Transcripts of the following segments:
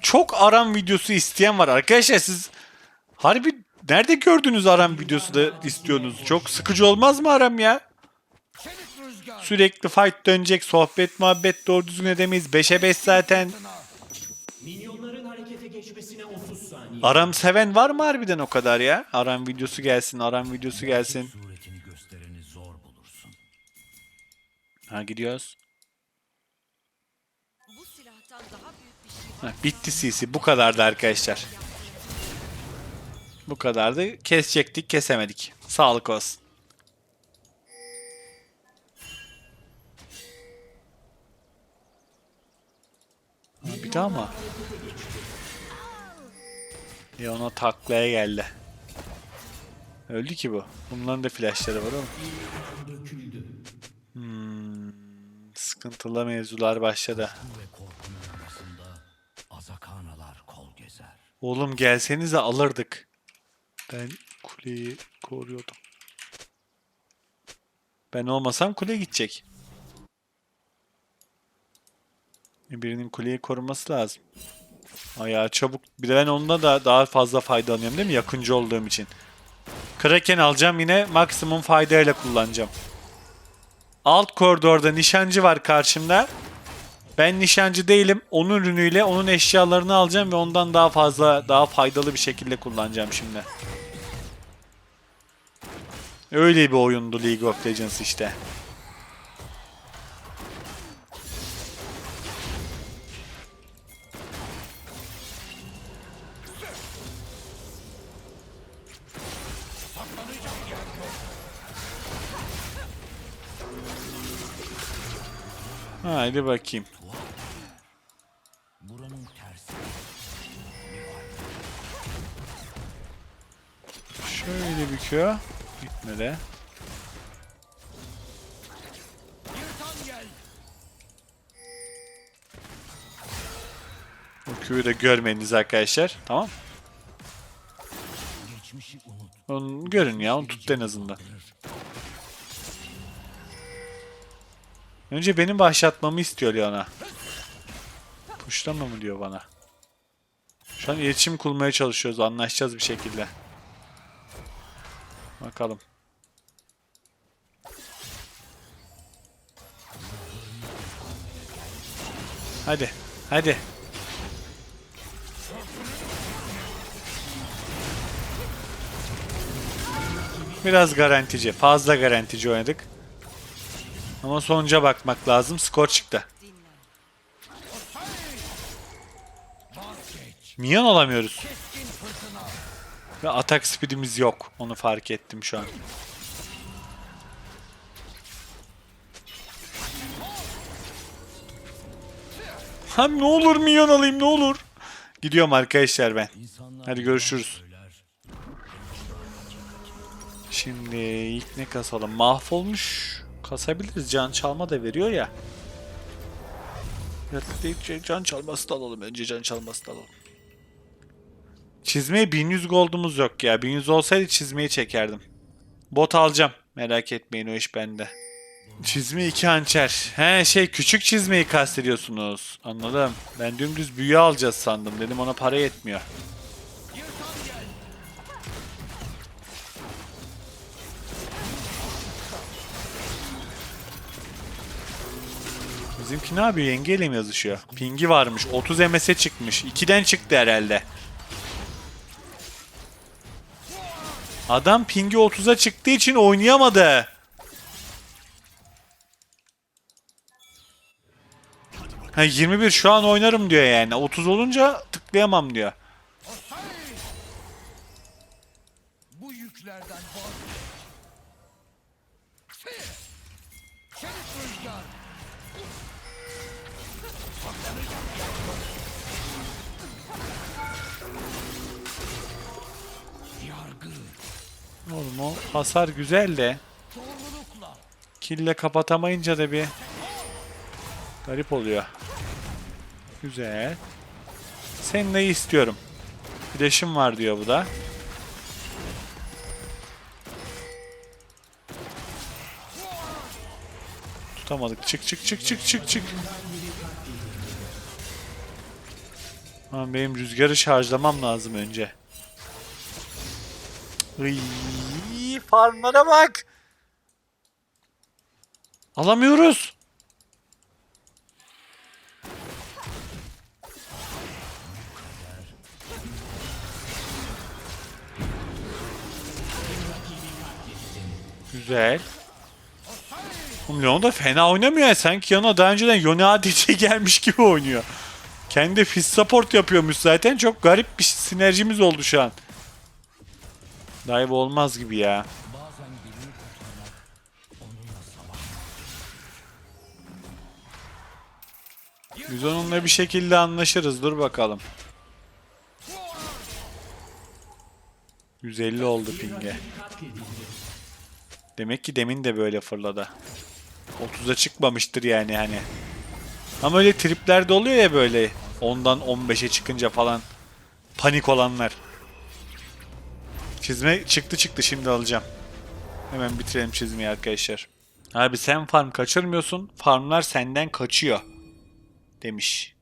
çok aram videosu isteyen var. Arkadaşlar siz harbi nerede gördünüz aram videosu da istiyorsunuz? Çok sıkıcı olmaz mı aram ya? Sürekli fight dönecek, sohbet muhabbet doğru düzgün edemeyiz. 5'e 5 zaten. Minyonların harekete geçmesine 30 saniye. Aram seven var mı harbiden o kadar ya? Aram videosu gelsin, aram videosu gelsin. Ha gidiyoruz. Bitti CC. Bu kadardı arkadaşlar. Bu kadardı. Kesecektik, kesemedik. Sağlık olsun. Ha, bir daha mı? Leon'a taklaya geldi. Öldü ki bu. Bunların da flashları var oğlum. Hmm, sıkıntılı mevzular başladı. Oğlum gelsenize alırdık. Ben kuleyi koruyordum. Ben olmasam kule gidecek. Birinin kuleyi koruması lazım. Ayağı çabuk. Bir de ben onda da daha fazla faydalanıyorum değil mi? Yakıncı olduğum için. Kraken alacağım yine maksimum faydayla kullanacağım. Alt koridorda nişancı var karşımda. Ben nişancı değilim. Onun ürünüyle onun eşyalarını alacağım ve ondan daha fazla, daha faydalı bir şekilde kullanacağım şimdi. Öyle bir oyundu League of Legends işte. Haydi bakayım. Q. Gitmedi. Bu Q'yu da görmediniz arkadaşlar. Tamam. Onu görün ya. Onu tuttu en azından. Önce benim başlatmamı istiyor Leona. Puşlama mı diyor bana. Şu an iletişim kurmaya çalışıyoruz. Anlaşacağız bir şekilde. Bakalım. Hadi. Hadi. Biraz garantici. Fazla garantici oynadık. Ama sonuca bakmak lazım. Skor çıktı. Minyon alamıyoruz. Ve atak speedimiz yok. Onu fark ettim şu an. Ha ne olur minyon alayım ne olur. Gidiyorum arkadaşlar ben. Hadi görüşürüz. Şimdi ilk ne kasalım? Mahvolmuş. Kasabiliriz. Can çalma da veriyor ya. Can çalması da alalım. Önce can çalması da alalım. Çizmeye 1100 gold'umuz yok ya. 1100 olsaydı çizmeyi çekerdim. Bot alacağım. Merak etmeyin o iş bende. Çizme iki hançer. He şey küçük çizmeyi kastediyorsunuz. Anladım. Ben dümdüz büyü alacağız sandım. Dedim ona para yetmiyor. Bizimki ne yapıyor? Yengeyle mi yazışıyor? Pingi varmış. 30 MS'e çıkmış. 2'den çıktı herhalde. Adam pingi 30'a çıktığı için oynayamadı. Ha 21 şu an oynarım diyor yani. 30 olunca tıklayamam diyor. Oğlum o hasar güzel de kille kapatamayınca da bir garip oluyor. Güzel. Seninle istiyorum. Flash'ım var diyor bu da. Tutamadık. Çık çık çık çık çık çık. Tamam benim rüzgarı şarjlamam lazım önce. Iy, farmlara bak. Alamıyoruz. Güzel. Leon da fena oynamıyor ya. Sanki yanına daha önceden Yone ADC gelmiş gibi oynuyor. Kendi fizz support yapıyormuş zaten. Çok garip bir sinerjimiz oldu şu an. Dive olmaz gibi ya. Biz onunla bir şekilde anlaşırız. Dur bakalım. 150 oldu pinge. Demek ki demin de böyle fırladı. 30'a çıkmamıştır yani hani. Ama öyle triplerde oluyor ya böyle. 10'dan 15'e çıkınca falan. Panik olanlar. Çizme çıktı çıktı şimdi alacağım. Hemen bitirelim çizmeyi arkadaşlar. Abi sen farm kaçırmıyorsun. Farmlar senden kaçıyor. Demiş.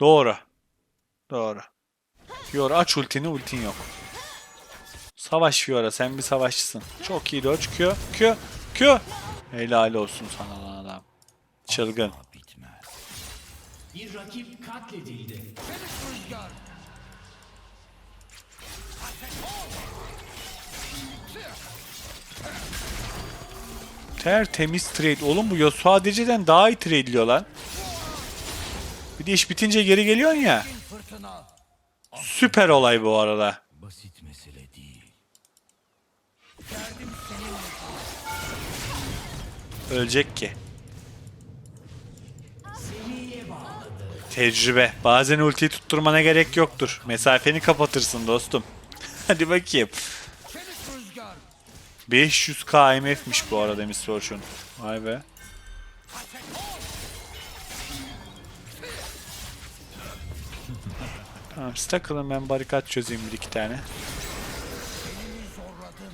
Doğru. Doğru. Fiora aç ultini ultin yok. Savaş Fiora sen bir savaşçısın. Çok iyi dodge Q. Q. Q. Helal olsun sana lan adam. Çılgın. Bitmez. Çelik rüzgar. Tertemiz trade. Oğlum bu Yasuo ADC'den daha iyi trade'liyor lan. Bir de iş bitince geri geliyorsun ya. Süper olay bu arada. Basit mesele değil. Ölecek ki. Tecrübe. Bazen ultiyi tutturmana gerek yoktur. Mesafeni kapatırsın dostum. Hadi bakayım. Çelik rüzgar. 500k IMF'miş bu arada Miss Fortune. Vay be. Tamam siz ben barikat çözeyim bir iki tane. Zorladın.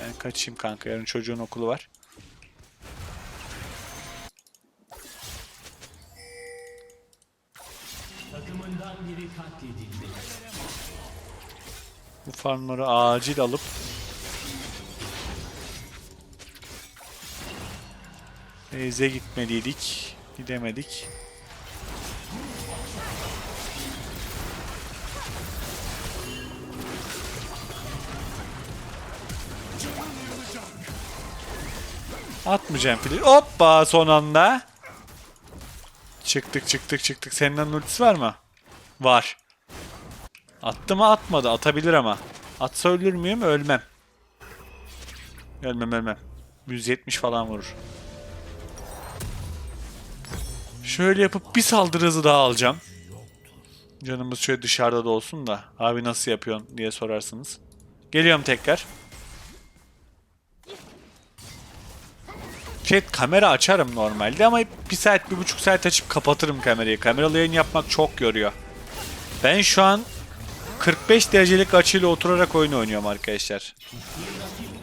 Ben kaçayım kanka yarın çocuğun okulu var. Farmları acil alıp Beyze gitmeliydik. Gidemedik. Atmayacağım fili. Hoppa son anda. Çıktık çıktık çıktık. Senden ultisi var mı? Var. Attı mı atmadı. Atabilir ama. Atsa ölür müyüm? Ölmem. Ölmem ölmem. 170 falan vurur. Şöyle yapıp bir saldırı hızı daha alacağım. Canımız şöyle dışarıda da olsun da. Abi nasıl yapıyorsun diye sorarsınız. Geliyorum tekrar. Chat kamera açarım normalde ama bir saat bir buçuk saat açıp kapatırım kamerayı. Kameralı yayın yapmak çok yoruyor. Ben şu an 45 derecelik açıyla oturarak oyun oynuyorum arkadaşlar.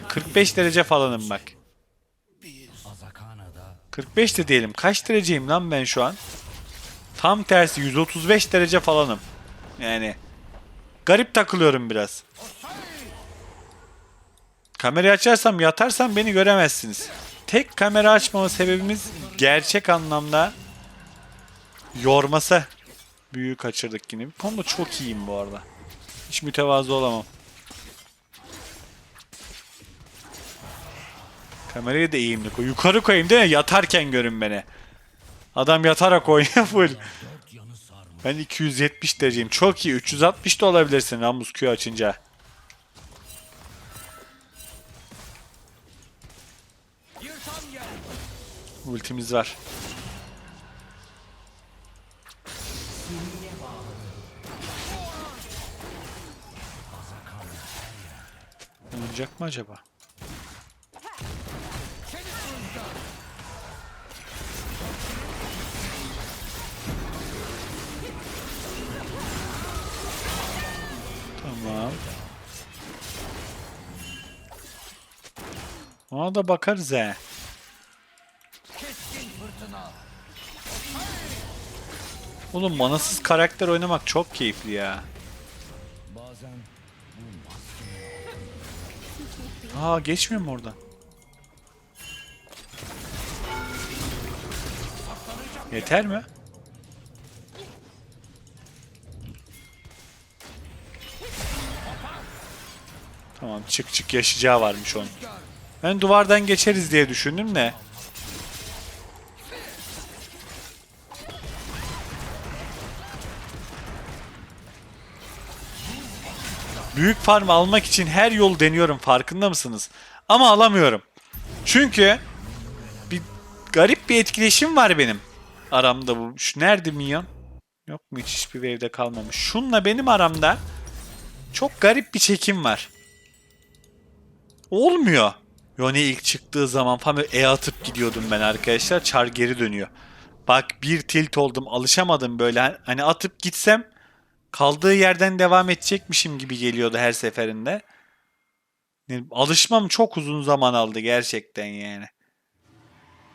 45 derece falanım bak. Azakana'da 45 de diyelim. Kaç dereceyim lan ben şu an? Tam tersi 135 derece falanım. Yani garip takılıyorum biraz. Kamerayı açarsam yatarsam beni göremezsiniz. Tek kamera açmama sebebimiz gerçek anlamda yorması. Büyüğü kaçırdık yine. Bu konuda çok iyiyim bu arada. Hiç mütevazı olamam. Kamerayı da eğimli koy. Yukarı koyayım değil mi? Yatarken görün beni. Adam yatarak oynuyor full. Ben 270 dereceyim. Çok iyi. 360 da olabilirsin Ramus Q açınca. Ultimiz var. Oynayacak mı acaba? Tamam. Ona da bakarız he. Oğlum manasız karakter oynamak çok keyifli ya. Aa geçmiyor mu oradan? Yeter mi? Tamam çık çık yaşayacağı varmış onun. Ben duvardan geçeriz diye düşündüm de. Büyük farm almak için her yol deniyorum farkında mısınız? Ama alamıyorum. Çünkü bir garip bir etkileşim var benim aramda bu. Şu nerede minyon? Yok mu hiç hiçbir wave'de kalmamış. Şunla benim aramda çok garip bir çekim var. Olmuyor. Yone ilk çıktığı zaman falan E atıp gidiyordum ben arkadaşlar. Çar geri dönüyor. Bak bir tilt oldum. Alışamadım böyle. Hani atıp gitsem kaldığı yerden devam edecekmişim gibi geliyordu her seferinde. Alışmam çok uzun zaman aldı gerçekten yani.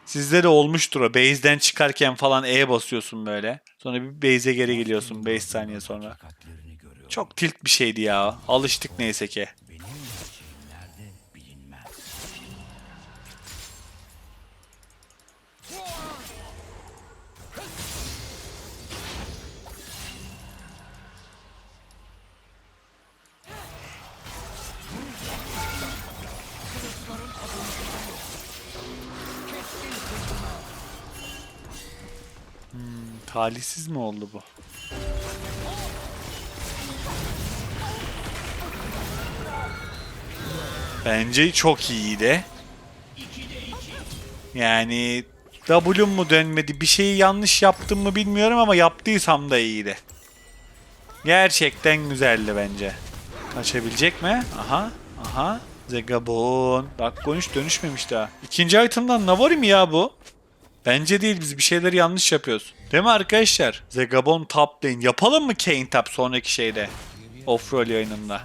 Sizde de olmuştur o. Base'den çıkarken falan E basıyorsun böyle. Sonra bir base'e geri geliyorsun 5 saniye sonra. Çok tilt bir şeydi ya. Alıştık neyse ki. Talihsiz mi oldu bu? Bence çok iyiydi. Yani W'm mu dönmedi? Bir şeyi yanlış yaptım mı bilmiyorum ama yaptıysam da iyiydi. Gerçekten güzeldi bence. Kaçabilecek mi? Aha. Aha. Zegabon. Bak konuş dönüşmemiş daha. İkinci item'dan Navari mi ya bu? Bence değil biz bir şeyleri yanlış yapıyoruz. Değil mi arkadaşlar? Zegabon top lane. Yapalım mı Kane top sonraki şeyde? Offroll yayınında.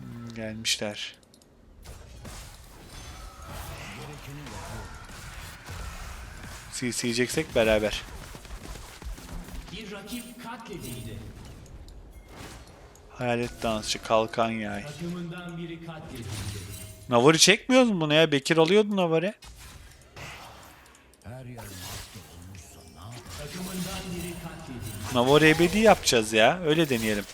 Hmm, gelmişler. CC'yeceksek beraber. Bir rakip katledildi. Hayalet dansçı kalkan yay. Navari çekmiyoruz mu bunu ya? Bekir alıyordu Navari. Navari ebedi yapacağız ya. Öyle deneyelim.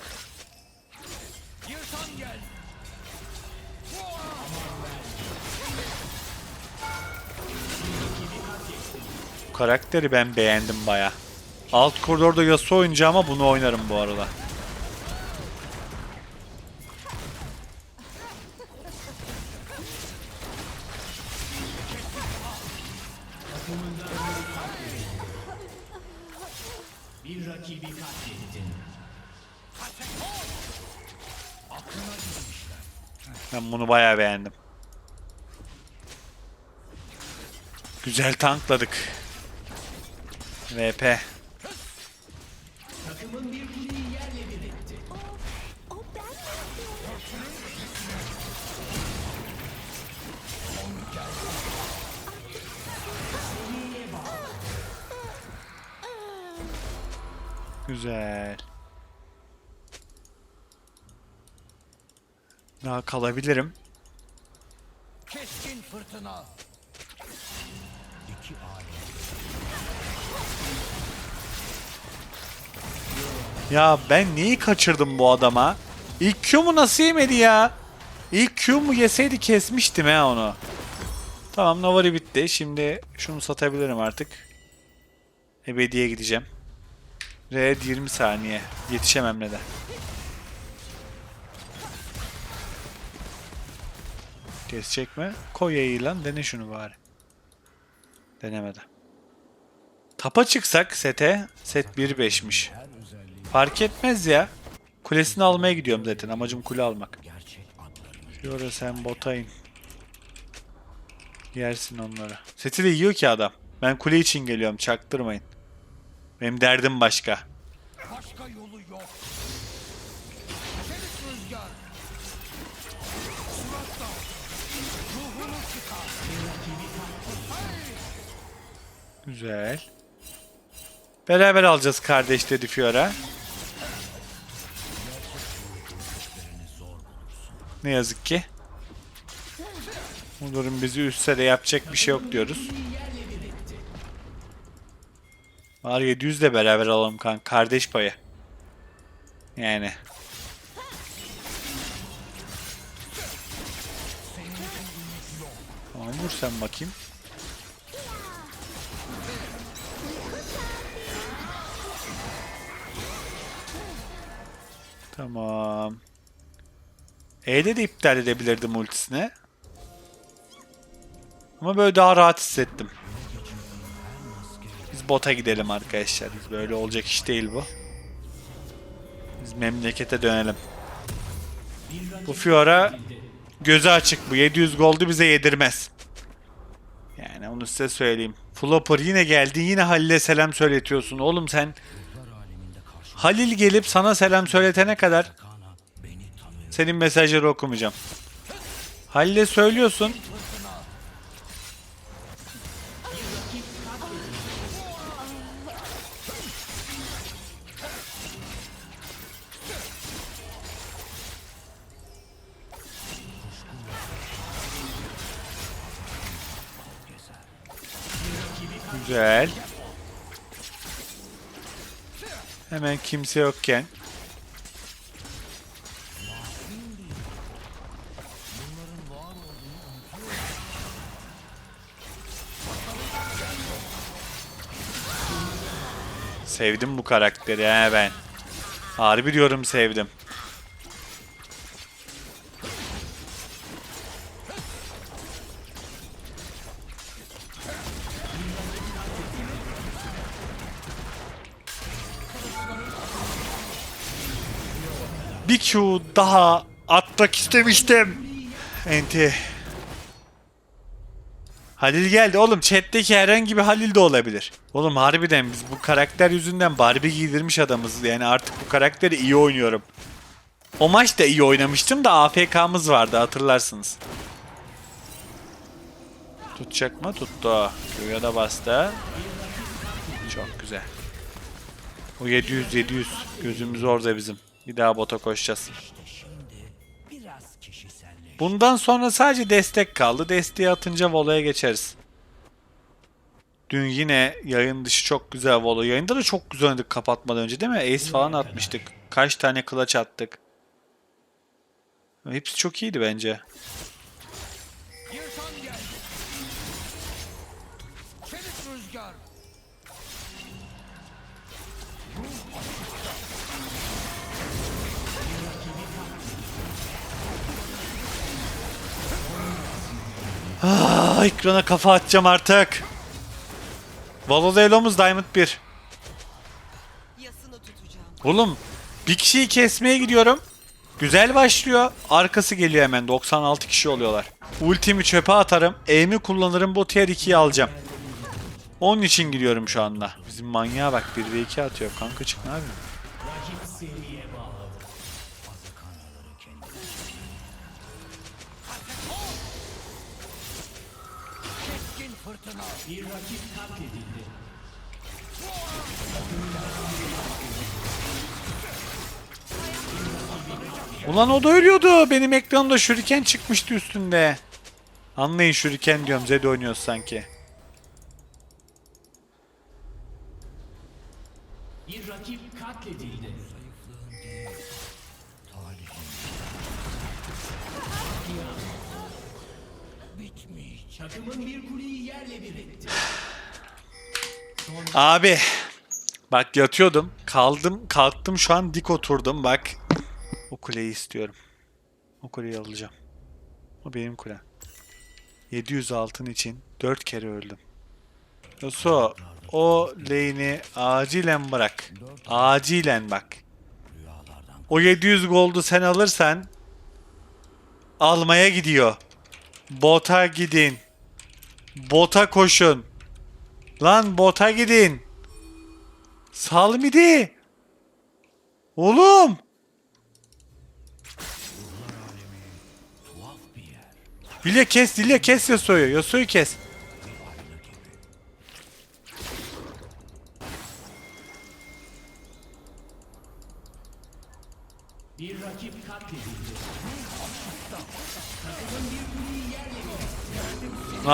Bu karakteri ben beğendim baya. Alt koridorda Yasuo oynayacağım ama bunu oynarım bu arada. Ben bunu bayağı beğendim. Güzel tankladık. VP. Güzel. Daha kalabilirim. Keskin fırtına. İki Ya ben neyi kaçırdım bu adama? İlk Q'mu nasıl yemedi ya? İlk Q'mu yeseydi kesmiştim ha onu. Tamam Navari bitti. Şimdi şunu satabilirim artık. Ebediye gideceğim. Red 20 saniye. Yetişemem ne Kesecek mi? Koy yayı lan. Dene şunu bari. Denemedi. Tapa çıksak sete. Set 1.5'miş. her özelliği Fark etmez ya. Kulesini almaya gidiyorum zaten. Amacım kule almak. Fiora sen bota in. Yersin onları. Seti de yiyor ki adam. Ben kule için geliyorum. Çaktırmayın. Benim derdim başka. Başka yolu yok. Güzel. Beraber alacağız kardeş dedi Fiora. Ne yazık ki. Durum bizi üstse de yapacak bir şey yok diyoruz. Var 700 de beraber alalım kan kardeş payı. Yani. Tamam vur sen bakayım. Tamam. E'de de iptal edebilirdim ultisine. Ama böyle daha rahat hissettim. Biz bota gidelim arkadaşlar. Biz böyle olacak iş değil bu. Biz memlekete dönelim. Bu Fiora gözü açık bu. 700 goldu bize yedirmez. Yani onu size söyleyeyim. Flopper yine geldi. Yine Halil'e selam söyletiyorsun. Oğlum sen Halil gelip sana selam söyletene kadar senin mesajları okumayacağım. Halil'e söylüyorsun. Güzel. Hemen kimse yokken Sevdim bu karakteri he ben. Harbi diyorum sevdim. Q daha atmak istemiştim. Enti. Halil geldi oğlum chatteki herhangi bir Halil de olabilir. Oğlum harbiden biz bu karakter yüzünden Barbie giydirmiş adamız. Yani artık bu karakteri iyi oynuyorum. O maç da iyi oynamıştım da AFK'mız vardı hatırlarsınız. Tutacak mı? Tuttu. Q'ya da bastı. Çok güzel. O 700 700 gözümüz orada bizim. Bir daha bota koşacağız. Bundan sonra sadece destek kaldı. Desteği atınca Volo'ya geçeriz. Dün yine yayın dışı çok güzel Volo. Yayında da çok güzel oynadık kapatmadan önce değil mi? Ace falan atmıştık. Kaç tane clutch attık. Hepsi çok iyiydi bence. Aa, ekrana kafa atacağım artık. Valo'da Elo'muz Diamond 1. Yasını tutacağım. Oğlum bir kişiyi kesmeye gidiyorum. Güzel başlıyor. Arkası geliyor hemen. 96 kişi oluyorlar. Ultimi çöpe atarım. Aim'i kullanırım. Bu tier 2'yi alacağım. Onun için gidiyorum şu anda. Bizim manyağa bak 1 ve 2 atıyor. Kanka çık ne yapıyorsun? Bir rakip katledildi. Ulan o da ölüyordu. Benim ekranımda şuriken çıkmıştı üstünde. Anlayın şuriken diyorum. Zed oynuyoruz sanki. Bir rakip katledildi. Bitmeyecek. Takımın bir kuleyi yerle bir etti. Abi. Bak yatıyordum. Kaldım. Kalktım şu an dik oturdum. Bak. O kuleyi istiyorum. O kuleyi alacağım. O benim kulem. 700 altın için 4 kere öldüm. Yasuo o lane'i acilen bırak. Acilen bak. Rüyalardan O 700 goldu sen alırsan almaya gidiyor. Bota gidin. Bota koşun. Lan bota gidin. Sal midi. Oğlum. Dile kes, dile kes Yasuo'yu. Yasuo'yu kes.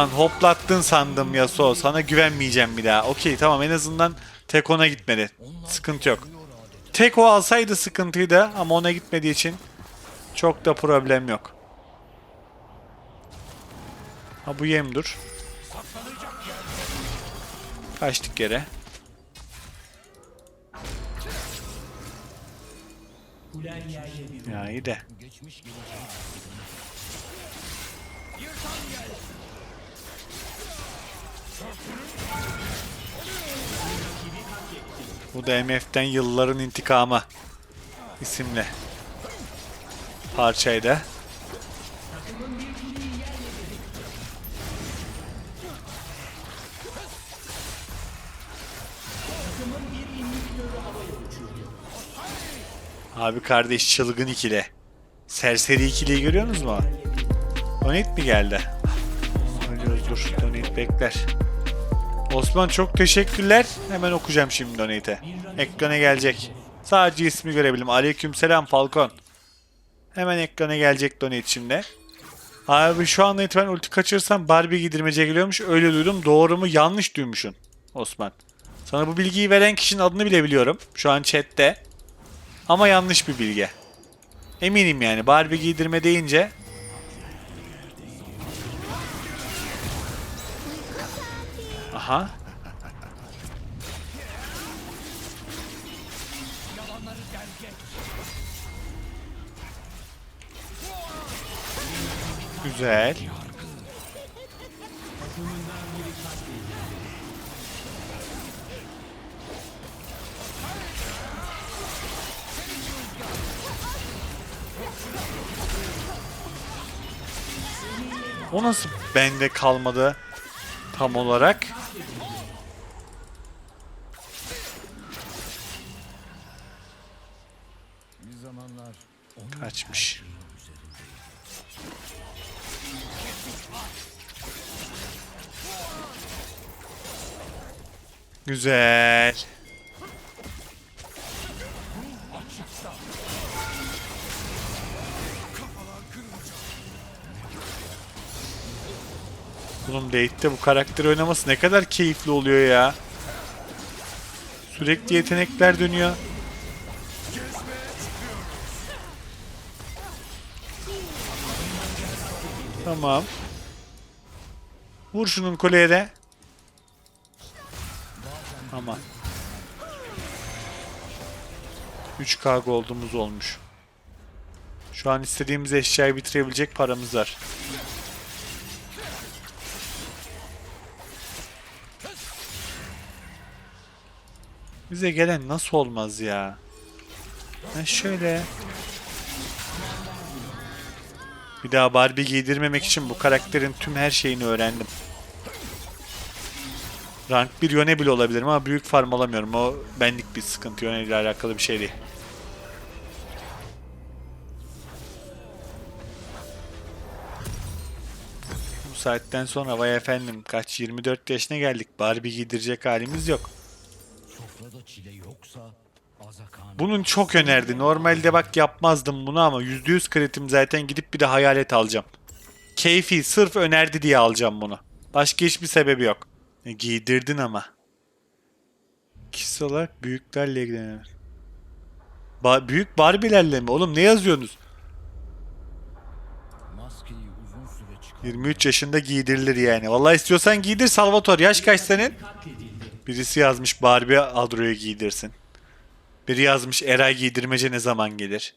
Lan hoplattın sandım Yasuo. Sana güvenmeyeceğim bir daha. Okey tamam en azından tek ona gitmedi. Sıkıntı yok. Tek o alsaydı sıkıntıydı ama ona gitmediği için çok da problem yok. Ha bu yem dur. Kaçtık yere. Ya iyi de. Bu da MF'den yılların intikamı isimli parçaydı. Abi kardeş çılgın ikili. Serseri ikiliyi görüyorsunuz mu? Donate mi geldi? Ölüyoruz dur. Donate bekler. Osman çok teşekkürler. Hemen okuyacağım şimdi donate'i. Ekrana gelecek. Sadece ismi görebilirim. Aleykümselam Falcon. Hemen ekrana gelecek donate şimdi. Abi şu anda itibaren ulti kaçırırsam Barbie giydirmece geliyormuş. Öyle duydum. Doğru mu? Yanlış duymuşsun Osman. Sana bu bilgiyi veren kişinin adını bile biliyorum. Şu an chatte. Ama yanlış bir bilgi. Eminim yani. Barbie giydirme deyince Aha. Güzel. O nasıl bende kalmadı tam olarak? Bir zamanlar Kaçmış. Güzel. Oğlum date'de bu karakteri oynaması ne kadar keyifli oluyor ya. Sürekli yetenekler dönüyor. Tamam. Vur şunun kuleye de. Aman. 3K gold'umuz olmuş. Şu an istediğimiz eşyayı bitirebilecek paramız var. Bize gelen nasıl olmaz ya? Ha şöyle. Bir daha Barbie giydirmemek için bu karakterin tüm her şeyini öğrendim. Rank 1 yöne bile olabilirim ama büyük farm alamıyorum. O benlik bir sıkıntı yöne ile alakalı bir şey değil. Bu saatten sonra vay efendim kaç 24 yaşına geldik. Barbie giydirecek halimiz yok. Bunun çok önerdi. Normalde bak yapmazdım bunu ama %100 kreditim zaten gidip bir de hayalet alacağım. Keyfi sırf önerdi diye alacağım bunu. Başka hiçbir sebebi yok. E, giydirdin ama. Kişisel olarak büyüklerle ilgilenir. Ba- büyük Barbie'lerle mi? Oğlum ne yazıyorsunuz? maskeyi uzun süre çıkar. 23 yaşında giydirilir yani. Vallahi istiyorsan giydir Salvatore. Yaş kaç senin? Birisi yazmış Barbie Adro'yu giydirsin. Biri yazmış Eray giydirmece ne zaman gelir?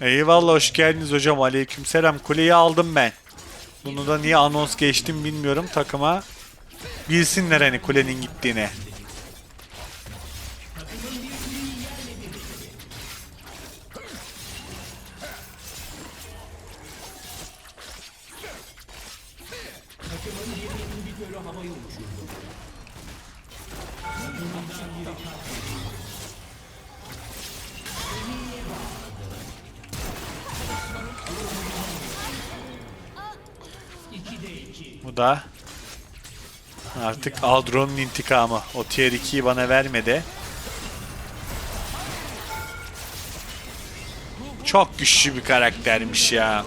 Eyvallah hoş geldiniz hocam. Aleykümselam. Kuleyi aldım ben. Bunu da niye anons geçtim bilmiyorum takıma. Bilsinler hani kulenin gittiğini. Da artık Aldron'un intikamı. O tier 2'yi bana vermedi. Çok güçlü bir karaktermiş ya.